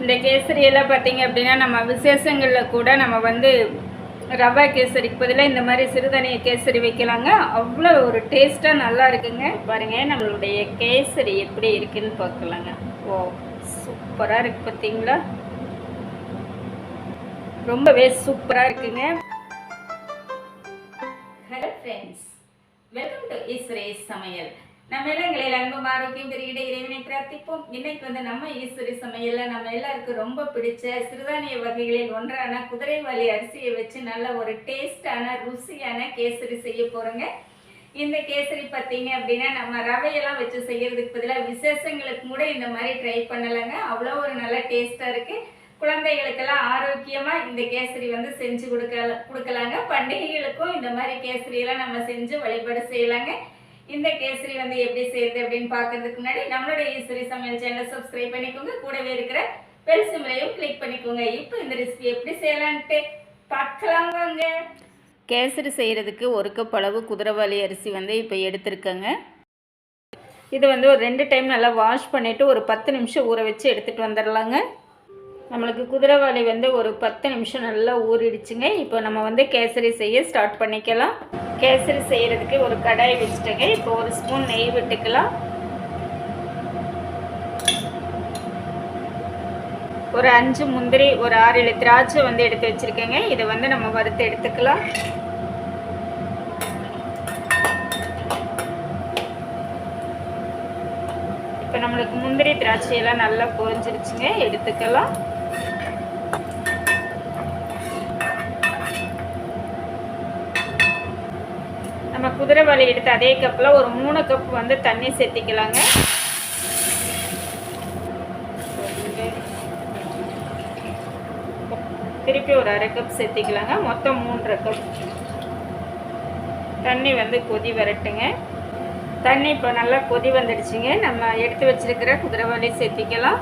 இந்த கேசரியெல்லாம் பார்த்தீங்க அப்படின்னா நம்ம விசேஷங்களில் கூட நம்ம வந்து ரவா கேசரிக்கு பதிலாக இந்த மாதிரி சிறுதானிய கேசரி வைக்கலாங்க. அவ்வளோ ஒரு டேஸ்ட்டாக நல்லா இருக்குங்க. பாருங்க நம்மளுடைய கேசரி எப்படி இருக்குன்னு பார்க்கலாங்க. ஓ சூப்பராக இருக்குது பார்த்தீங்களா? ரொம்பவே சூப்பராக இருக்குங்க. ஹலோ ஃப்ரெண்ட்ஸ் வெல்கம் டு ஈஸ்வரே சமையல் நம்ம இல்லங்களில் அன்பும் ஆரோக்கியம் பெருகிட இறைவனை பிரார்த்திப்போம். இன்னைக்கு வந்து நம்ம ஈஸ்வரி சமையல்ல நம்ம எல்லாருக்கும் ரொம்ப பிடிச்ச சிறுதானிய வகைகளில் ஒன்றான குதிரைவாலி அரிசியை வச்சு நல்ல ஒரு டேஸ்டான ருசியான கேசரி செய்ய போறோங்க. இந்த கேசரி பார்த்தீங்க அப்படின்னா நம்ம ரவையெல்லாம் வச்சு செய்யறதுக்கு பதிலாக விசேஷங்களுக்கு கூட இந்த மாதிரி ட்ரை பண்ணலாங்க. அவ்வளோ ஒரு நல்ல டேஸ்ட்டாக இருக்குது குழந்தைகளுக்கெல்லாம் ஆரோக்கியமாக இந்த கேசரி வந்து செஞ்சு கொடுக்க கொடுக்கலாங்க. பண்டிகைகளுக்கும் இந்த மாதிரி கேசரியெல்லாம் நம்ம செஞ்சு வழிபாடு செய்யலாங்க. இந்த கேசரி வந்து எப்படி செய்யுது அப்படின்னு பார்க்கறதுக்கு முன்னாடி நம்மளுடைய ஈஸ்வரி சமையல் சேனலை சப்ஸ்கிரைப் பண்ணிக்கோங்க. கூடவே இருக்கிற பெல் சிம்லையும் கிளிக் பண்ணிக்கோங்க. இப்போ இந்த ரெசிபி எப்படி செய்யலான்ட்டு பார்க்கலாம் வாங்க. கேசரி செய்கிறதுக்கு ஒரு கப் அளவு குதிரைவாலி அரிசி வந்து இப்போ எடுத்திருக்கேங்க. இது வந்து ஒரு ரெண்டு டைம் நல்லா வாஷ் பண்ணிவிட்டு ஒரு பத்து நிமிஷம் ஊற வச்சு எடுத்துகிட்டு வந்துடலாங்க. நம்மளுக்கு குதிரவாளி வந்து ஒரு பத்து நிமிஷம் நல்லா ஊறிடுச்சுங்க. இப்போ நம்ம வந்து கேசரி செய்ய ஸ்டார்ட் பண்ணிக்கலாம். கேசரி செய்கிறதுக்கு ஒரு கடாய் வச்சுட்டேங்க. இப்போ ஒரு ஸ்பூன் நெய் விட்டுக்கலாம். ஒரு அஞ்சு முந்திரி ஒரு ஆறு ஏழு திராட்சை வந்து எடுத்து வச்சுருக்கேங்க. இதை வந்து நம்ம வறுத்து எடுத்துக்கலாம். இப்போ நம்மளுக்கு முந்திரி திராட்சையெல்லாம் நல்லா பொரிஞ்சிருச்சுங்க. எடுத்துக்கலாம். குதிரை வலி எடுத்து அதே கப்பில் ஒரு மூணு கப் வந்து தண்ணி சேர்த்திக்கலாங்க. திருப்பி ஒரு அரை கப் சேர்த்திக்கலாங்க. மொத்தம் மூன்றரை கப். தண்ணி வந்து கொதி வரட்டுங்க. தண்ணி இப்போ நல்லா கொதி வந்துடுச்சுங்க. நம்ம எடுத்து வச்சிருக்கிற குதிரைவாளி சேர்த்திக்கலாம்.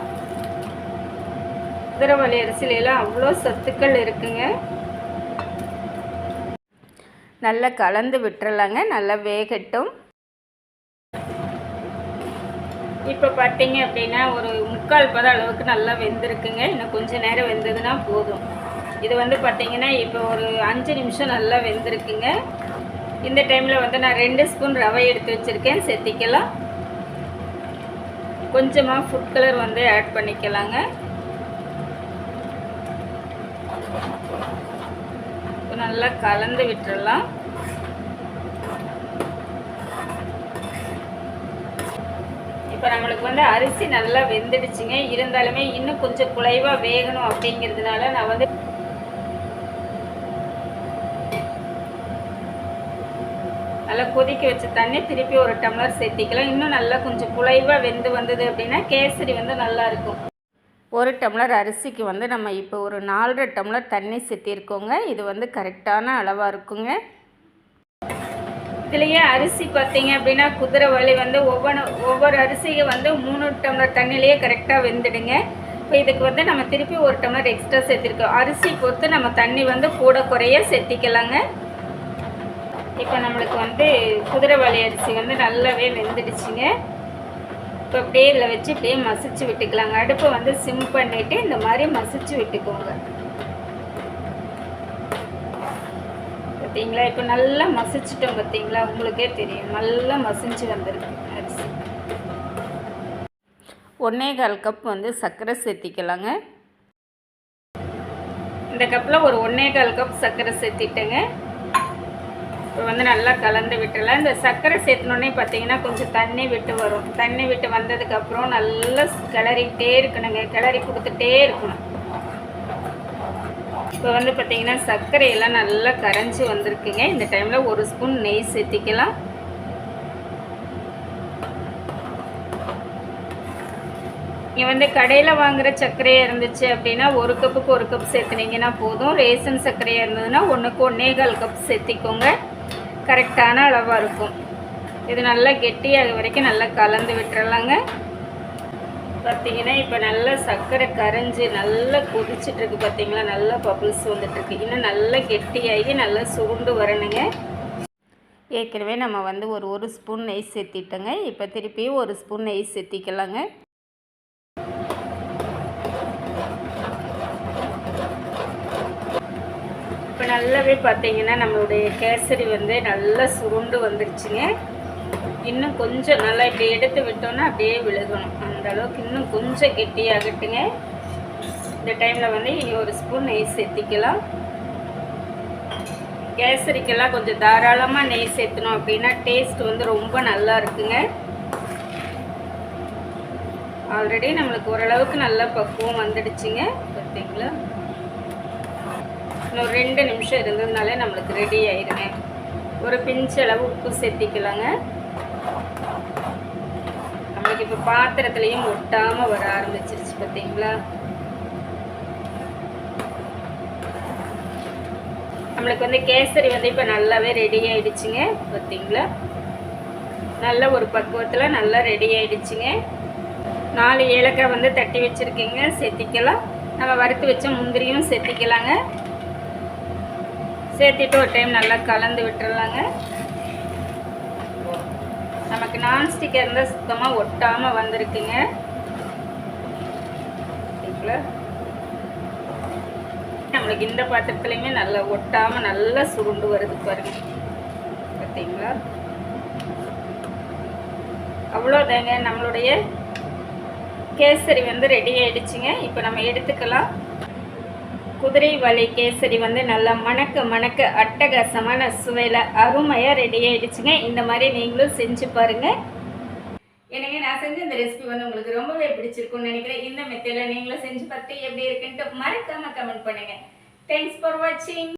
குதிரைவாளி அரிசியிலலாம் அவ்வளோ சத்துக்கள் இருக்குங்க. நல்லா கலந்து விட்டுறலாங்க நல்லா வேகட்டும். இப்போ பார்த்தீங்க அப்படின்னா ஒரு முக்கால் பத அளவுக்கு நல்லா வெந்திருக்குங்க. இன்னும் கொஞ்சம் நேரம் வெந்ததுன்னா போதும். இது வந்து பார்த்தீங்கன்னா இப்போ ஒரு அஞ்சு நிமிஷம் நல்லா வெந்திருக்குங்க. இந்த டைமில் வந்து நான் ரெண்டு ஸ்பூன் ரவை எடுத்து வச்சுருக்கேன். சேர்த்திக்கலாம் கொஞ்சமாக ஃபுட் கலர் வந்து ஆட் பண்ணிக்கலாங்க. நல்லா கலந்து விட்டுறலாம் இப்போ நம்மளுக்கு வந்து அரிசி நல்லா வெந்துடுச்சுங்க. இருந்தாலுமே இன்னும் கொஞ்சம் குலைவாக வேகணும் அப்படிங்கிறதுனால நான் வந்து நல்லா கொதிக்க வச்ச தண்ணி திருப்பி ஒரு டம்ளர் சேர்த்திக்கலாம். இன்னும் நல்லா கொஞ்சம் குலைவாக வெந்து வந்தது அப்படின்னா கேசரி வந்து நல்லா இருக்கும். ஒரு டம்ளர் அரிசிக்கு வந்து நம்ம இப்போ ஒரு நாலரை டம்ளர் தண்ணி சேர்த்திருக்கோங்க இது வந்து கரெக்டான அளவாக இருக்குங்க. இதுலேயே அரிசி பார்த்தீங்க அப்படின்னா குதிரை வலி வந்து ஒவ்வொரு ஒவ்வொரு அரிசியை வந்து மூணு டம்ளர் தண்ணிலேயே கரெக்டாக வெந்துடுங்க. இப்போ இதுக்கு வந்து நம்ம திருப்பி ஒரு டம்ளர் எக்ஸ்ட்ரா சேர்த்துருக்கோம். அரிசி பொறுத்து நம்ம தண்ணி வந்து கூட குறைய சேர்த்திக்கலாங்க. இப்போ நம்மளுக்கு வந்து குதிரைவாலி அரிசி வந்து நல்லாவே வெந்துடுச்சுங்க. இப்போ அப்படியே இதில் வச்சு இப்படியே மசிச்சு விட்டுக்கலாங்க. அடுப்பை வந்து சிம் பண்ணிவிட்டு இந்த மாதிரி மசிச்சு விட்டுக்கோங்க. பார்த்தீங்களா? இப்போ நல்லா மசிச்சிட்டோம் பார்த்தீங்களா? உங்களுக்கே தெரியும். நல்லா மசிஞ்சு வந்திருக்கு. அரிசி. ஒன்றே கால் கப் வந்து சர்க்கரை சேர்த்திக்கலாங்க. இந்த கப்பில் ஒரு ஒன்றே கால் கப் சர்க்கரை சேர்த்திட்டேங்க. இப்போ வந்து நல்லா கலந்து விட்டுடலாம் இந்த சர்க்கரை சேர்த்தினோடனே பார்த்தீங்கன்னா கொஞ்சம் தண்ணி விட்டு வரும். தண்ணி விட்டு வந்ததுக்கப்புறம் நல்லா கிளறிக்கிட்டே இருக்கணுங்க. கிளறி கொடுத்துட்டே இருக்கணும். இப்போ வந்து பார்த்தீங்கன்னா சர்க்கரையெல்லாம் நல்லா கரைஞ்சி வந்திருக்குங்க. இந்த டைமில் ஒரு ஸ்பூன் நெய் சேர்த்திக்கலாம். இங்கே வந்து கடையில் வாங்குகிற சர்க்கரையாக இருந்துச்சு அப்படின்னா ஒரு கப்புக்கு ஒரு கப் சேர்த்துனீங்கன்னா போதும். ரேசன் சர்க்கரையாக இருந்ததுன்னா ஒன்றுக்கு ஒன்றே கால் கப் சேர்த்திக்கோங்க. கரெக்டான அளவாக இருக்கும். இது நல்லா கெட்டியாக வரைக்கும் நல்லா கலந்து விட்டுறலாங்க. பார்த்தீங்கன்னா இப்போ நல்லா சர்க்கரை கரைஞ்சி நல்லா கொதிச்சிட்ருக்கு பார்த்தீங்களா நல்லா பபிள்ஸ் வந்துட்டுருக்கு இன்னும் நல்லா கெட்டியாகி நல்லா சுருண்டு வரணுங்க. ஏற்கனவே நம்ம வந்து ஒரு ஒரு ஸ்பூன் நெய் சேர்த்திட்டோங்க. இப்போ திருப்பியும் ஒரு ஸ்பூன் நெய் சேர்த்திக்கலாங்க. நல்லாவே பார்த்தீங்கன்னா நம்மளுடைய கேசரி வந்து நல்லா சுருண்டு வந்துருச்சுங்க. இன்னும் கொஞ்சம் நல்லா இப்படி எடுத்து விட்டோன்னா அப்படியே விழுகணும் அந்த அளவுக்கு இன்னும் கொஞ்சம் கெட்டியாகட்டுங்க. இந்த டைமில் வந்து இனி ஒரு ஸ்பூன் நெய் சேர்த்திக்கலாம். கேசரிக்கெல்லாம் கொஞ்சம் தாராளமாக நெய் சேர்த்தணும் அப்படின்னா டேஸ்ட் வந்து ரொம்ப நல்லா இருக்குங்க. ஆல்ரெடி நம்மளுக்கு ஓரளவுக்கு நல்ல பக்குவம் வந்துடுச்சுங்க. பார்த்தீங்களா இன்னும் ரெண்டு நிமிஷம் இருந்ததுனாலே நம்மளுக்கு ரெடி ஆயிருங்க ஒரு பிஞ்சளவு உப்பு சேர்த்திக்கலாங்க. நம்மளுக்கு இப்போ பாத்திரத்துலேயும் ஒட்டாமல் வர ஆரம்பிச்சிருச்சு பார்த்தீங்களா நம்மளுக்கு வந்து கேசரி வந்து இப்போ நல்லாவே ரெடி ஆயிடுச்சுங்க பார்த்தீங்களா நல்ல ஒரு பக்குவத்தில் நல்லா ரெடி ஆயிடுச்சுங்க. நாலு ஏலக்காய் வந்து தட்டி வச்சுருக்கீங்க. சேர்த்திக்கலாம். நம்ம வறுத்து வச்ச முந்திரியும் சேர்த்திக்கலாங்க. சேர்த்திட்டு ஒரு டைம் நல்லா கலந்து விட்டுறலாங்க. நமக்கு நான்ஸ்டிக் இருந்தால் சுத்தமாக ஒட்டாமல் வந்திருக்குங்க. நம்மளுக்கு இந்த பாத்திரத்துலையுமே நல்லா ஒட்டாமல் நல்லா சுருண்டு வருது பாருங்க. பார்த்தீங்களா அவ்வளோதாங்க நம்மளுடைய கேசரி வந்து ரெடி ஆயிடுச்சுங்க. இப்போ நம்ம எடுத்துக்கலாம். குதிரை வலை கேசரி வந்து நல்லா மணக்க மணக்க அட்டகாசமான சுவையில் அருமையாக ரெடி ஆகிடுச்சுங்க இந்த மாதிரி நீங்களும் செஞ்சு பாருங்கள் எனக்கு நான் செஞ்ச இந்த ரெசிபி வந்து உங்களுக்கு ரொம்பவே பிடிச்சிருக்கும்னு நினைக்கிறேன். இந்த மெத்தடில் நீங்களும் செஞ்சு பார்த்து எப்படி இருக்குன்ட்டு மறக்காமல் கமெண்ட் பண்ணுங்கள் தேங்க்ஸ் ஃபார் வாட்சிங்